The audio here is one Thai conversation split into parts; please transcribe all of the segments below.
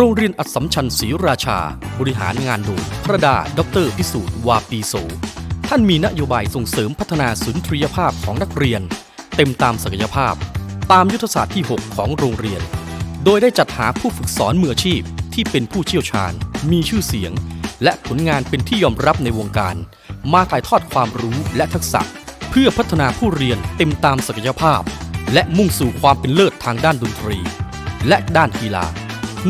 โรงเรียนอัสสัมชัญศรีราชา บริหารงานโดยพระดาดรพิสูจน์วาปีโสท่านมีนโยบายส่งเสริมพัฒนาสุนทรียภาพของนักเรียน เต็มตามศักยภาพ ตามยุทธศาสตร์ที่ 6 ของโรงเรียน โดยได้จัดหาผู้ฝึกสอนมืออาชีพที่เป็นผู้เชี่ยวชาญ มีชื่อเสียง และผลงานเป็นที่ยอมรับในวงการ มาถ่ายทอดความรู้และทักษะ เพื่อพัฒนาผู้เรียนเต็มตามศักยภาพ และมุ่งสู่ความเป็นเลิศทางด้านดนตรี และด้านกีฬา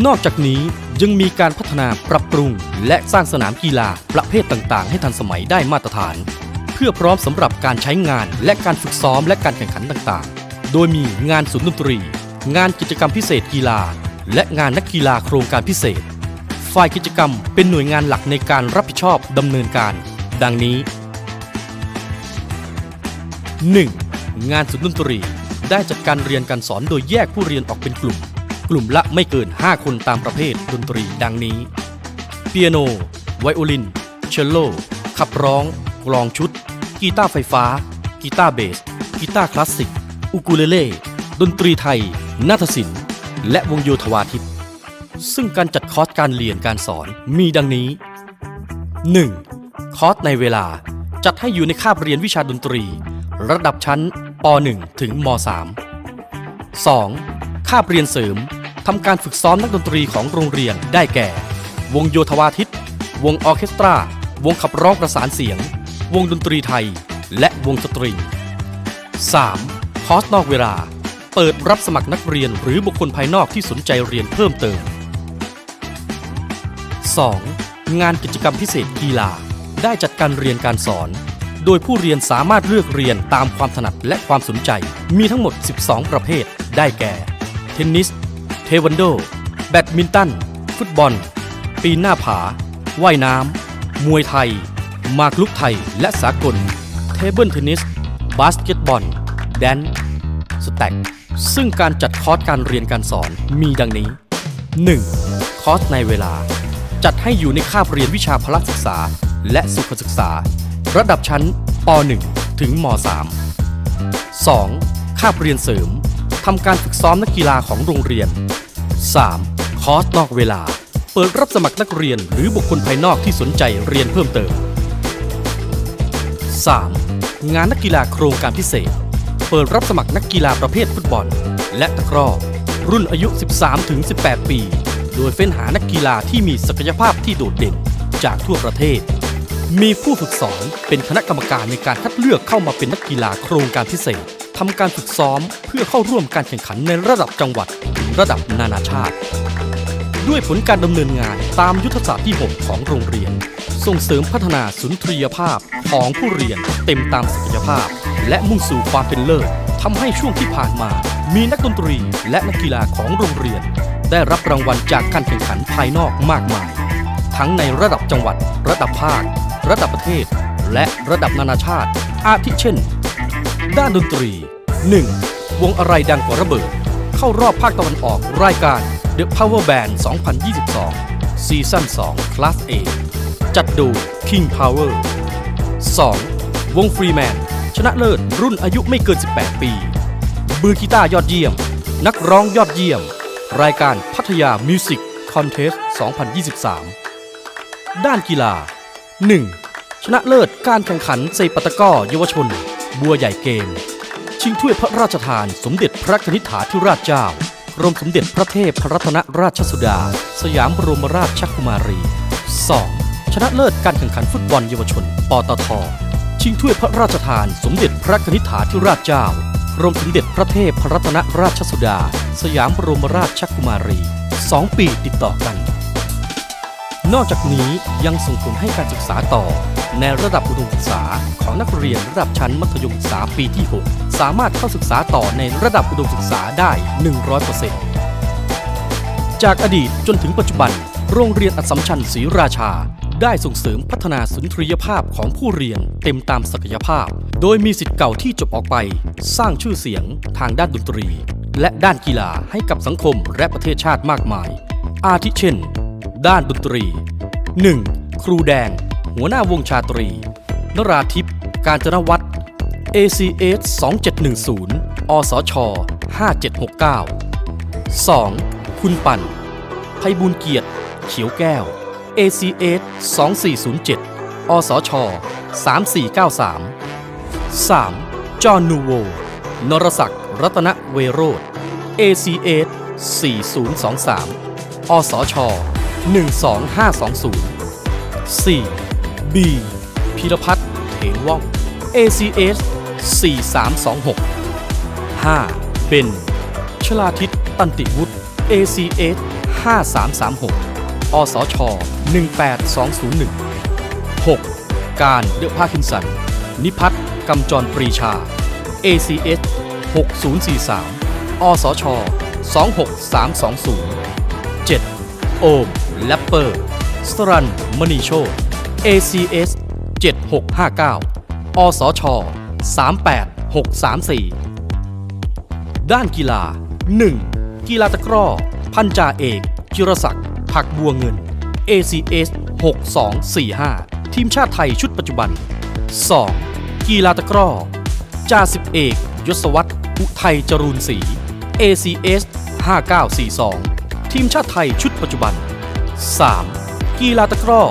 นอกจากนี้ยังมีการพัฒนาปรับปรุง และสร้างสนามกีฬาประเภทต่างๆ ให้ทันสมัยได้มาตรฐาน เพื่อพร้อมสำหรับการใช้งานและการฝึกซ้อมและการแข่งขันต่างๆ โดยมีงานศูนย์ดนตรี งานกิจกรรมพิเศษกีฬา และงานนักกีฬาโครงการพิเศษ ฝ่ายกิจกรรมเป็นหน่วยงานหลักในการรับผิดชอบดำเนินการ ดังนี้ 1. งานศูนย์ดนตรีได้จัดการเรียนการสอนโดยแยกผู้เรียนออกเป็นกลุ่ม กลุ่มละไม่เกิน 5 คนตามประเภทดนตรีดังนี้ เปียโน ไวโอลิน เชลโล ขับร้อง กลองชุด กีตาร์ไฟฟ้า กีตาร์เบส กีตาร์คลาสสิก อุกูเลเล่ ดนตรีไทย นาฏศิลป์ และวงโยธวาทิตซึ่งการจัดคอร์สการเรียนการสอนมีดังนี้ 1. คอร์สในเวลาจัดให้อยู่ในคาบเรียนวิชาดนตรี ระดับชั้นป .1 ถึงม .3 2. คาบเรียนเสริม ทำการฝึกซ้อมนักดนตรีของโรงเรียนได้แก่ วงโยธวาทิต วงออเคสตรา วงขับร้องประสานเสียง วงดนตรีไทย และวงสตริง 3. คอร์สนอกเวลา เปิดรับสมัครนักเรียนหรือบุคคลภายนอกที่สนใจเรียนเพิ่มเติม 2. งานกิจกรรมพิเศษกีฬา ได้จัดการเรียนการสอน โดยผู้เรียนสามารถเลือกเรียนตามความถนัดและความสนใจ มีทั้งหมด 12 ประเภท ได้แก่ เทนนิส เทควันโด แบดมินตัน ฟุตบอล ปีนหน้าผา ว่ายน้ำ มวยไทย มากลุกไทยและสากล เทเบิลเทนนิส บาสเกตบอล แดนสแต็ก ซึ่งการจัดคอร์สการเรียนการสอนมีดังนี้ 1. คอร์สในเวลา จัดให้อยู่ในคาบเรียนวิชาพละศึกษา และสุขศึกษา ระดับชั้นป .1 ถึงม .3 2. คาบเรียนเสริม ทำการฝึกซ้อมนักกีฬาของโรงเรียน 3. คอร์สนอกเวลา เปิดรับสมัครนักเรียนหรือบุคคลภายนอกที่สนใจเรียนเพิ่มเติม 3. งานนักกีฬาโครงการพิเศษ เปิดรับสมัครนักกีฬาประเภทฟุตบอล และตะกร้อ รุ่นอายุ 13-18 ปี โดยเฟ้นหานักกีฬาที่มีศักยภาพที่โดดเด่นจากทั่วประเทศ มีผู้ฝึกสอนเป็นคณะกรรมการในการคัดเลือกเข้ามาเป็นนักกีฬาโครงการพิเศษ ทำการฝึกซ้อมเพื่อเข้าร่วมการแข่งขันในระดับจังหวัด ระดับนานาชาติ ด้วยผลการดำเนินงานตามยุทธศาสตร์ที่ 6 ของโรงเรียน ส่งเสริมพัฒนาสุนทรียภาพของผู้เรียนเต็มตามศักยภาพ และมุ่งสู่ความเป็นเลิศทำให้ช่วงที่ผ่านมา มีนักดนตรีและนักกีฬาของโรงเรียน ได้รับรางวัลจากการแข่งขันภายนอกมากมาย ทั้งในระดับจังหวัด ระดับภาค ระดับประเทศ และระดับนานาชาติ อาทิเช่น ด้านดนตรี 1. วงอะไรดังกว่าระเบิด เข้ารอบภาคตะวันออกรายการ The Power Band 2022 ซีซั่น2 Class A จัดโดย King Power 2. วงฟรีแมนชนะเลิศรุ่นอายุไม่เกิน 18 ปีมือกีตาร์ยอดเยี่ยม นักร้องยอดเยี่ยม รายการพัทยามิวสิกคอนเทส2023 ด้านกีฬา 1. ชนะเลิศการแข่งขันเซปตะก้อเยาวชน บัวใหญ่เกม ชิงถ้วยพระราชทาน สมเด็จพระนิษฐาธิราชเจ้ากรมสมเด็จพระเทพพรัตนราชสุดา สยามบรมราชกุมารี 2. ชนะเลิศการแข่งขันฟุตบอลเยาวชน ปตท ชิงถ้วยพระราชทาน สมเด็จพระนิษฐาธิราชเจ้ากรมสมเด็จพระเทพพรัตนราชสุดา สยามบรมราชกุมารี 2 ปีติดต่อกัน นอกจากนี้ยังส่งผลให้การศึกษาต่อ ในระดับอุดมศึกษาของนักเรียนระดับชั้นมัธยมศึกษาปีที่ 6 สามารถเข้าศึกษาต่อในระดับอุดมศึกษาได้ 100%จากอดีตจนถึงปัจจุบัน โรงเรียนอัสสัมชัญศรีราชา ได้ส่งเสริมพัฒนาสุนทรียภาพของผู้เรียนเต็มตามศักยภาพ โดยมีสิทธิ์เก่าที่จบออกไป สร้างชื่อเสียงทางด้านดนตรี และด้านกีฬาให้กับสังคมและประเทศชาติมากมาย อาทิเช่น ด้านดนตรี 1. ครูแดง หัวหน้าวงชาตรี นราทิพย์การจนวัฒน์ ACS 2710 อสช 5769 2. คุณปั่นไพบูลย์เกียรติ เขียวแก้ว ACS 2407 อสช 3493 3. จอห์นนูโวนรศักดิ์รัตนเวโรธ ACS 4023 อสช 12520 4. B พิรพัฒน์เถนว่อง ACS 4326 5. เบนชลาทิตตันติวุฒิ ACS 5336 อสช 18201 6. การเดือะพาคินสัน นิพัฒน์กำจรปรีชา ACS 6043 อสช 26320 7. โอม แลปเปอร์ สรันมณีโชต ACS 7659 อสช 38634 ด้านกีฬา 1. กีฬาตะกร้อ พันจ่าเอกจิรศักดิ์ผักบัวเงิน ACS 6245 ทีมชาติไทยชุดปัจจุบัน 2. กีฬาตะกร้อ จ่าสิบเอก ยศวัตรอุทัยจรูนศรี ACS 5942 ทีมชาติไทยชุดปัจจุบัน 3. กีฬาตะกร้อ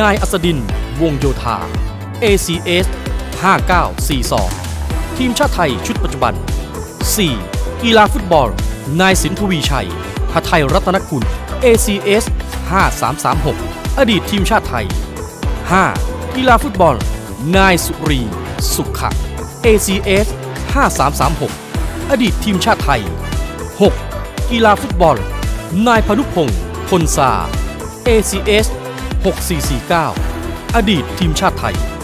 นายอัสดิน วงโยธา ACS 5942 ทีมชาติไทยชุดปัจจุบัน 4. กีฬาฟุตบอล นายสินทวีชัยหทัยรัตนกุล ACS 5336 อดีตทีมชาติไทย 5. กีฬาฟุตบอล นายสุรี สุขะ ACS 5336 อดีตทีมชาติไทย 6. กีฬาฟุตบอล นายพนุพงศ์พลซา ACS 6449 อดีตทีมชาติไทย